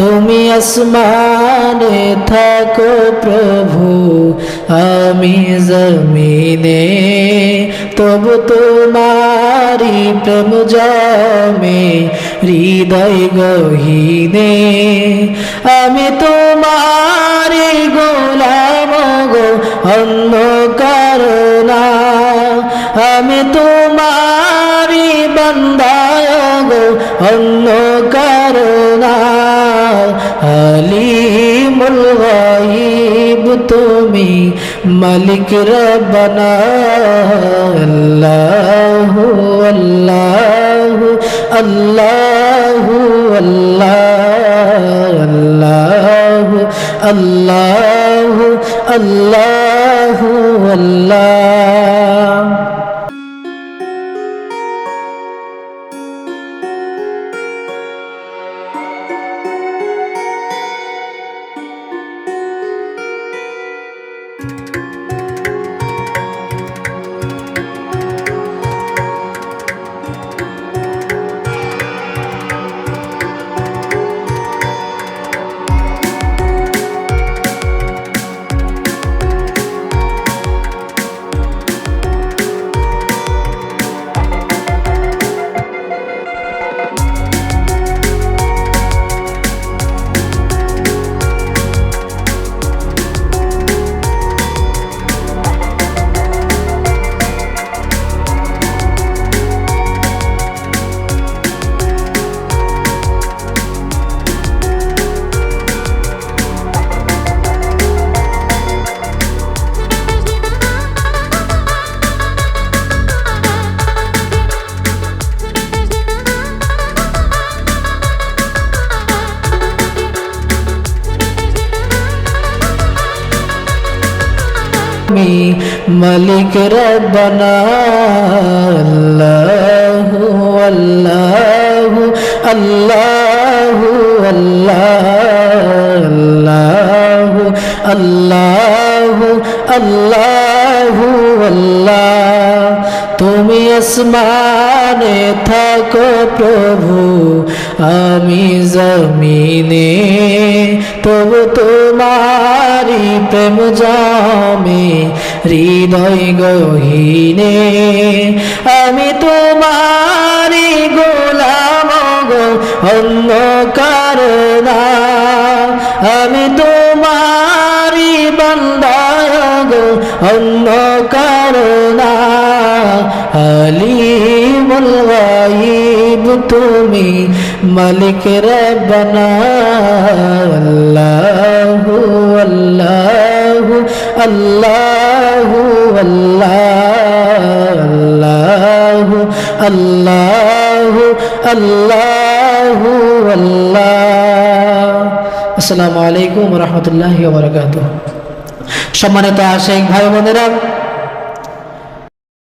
তুমি আসমানে থাকো প্রভু, আমি জমিনে। তবু তোমারি প্রেম জমে, হৃদয় গহীনে। আমি তোমারি গোলাম গো অন্য কারণা আমি তোমারি বন্দায় গো অন্য কারণা মালিক রব্বানা আল্লাহু আল্লাহু আল্লাহু আল্লাহু আল্লাহু আল্লাহু আল্লাহ। তুমি মালিক রব্বানা আল্লাহু আল্লাহু আল্লাহু আল্লাহু আল্লাহু আল্লাহু আল্লাহ। তুমি আসমানে থাকো প্রভু আমি জমিনে, তবু তোমারি প্রেম জমে, হৃদয় গহীনে। আমি তোমারি গোলাম গো অন্য কারণা আমি তোমারি বন্দায় গো কারণা আলিমুল গাইব তুমি মালিক রব্বানা আল্লাহু আল্লাহু আল্লাহু আল্লাহু আল্লাহু আল্লাহু, আল্লাহ। আসসালামু আলাইকুম রহমতুল্লাহ বারকাতুহ। সম্মানিত আশেখ ভাই বোনেরা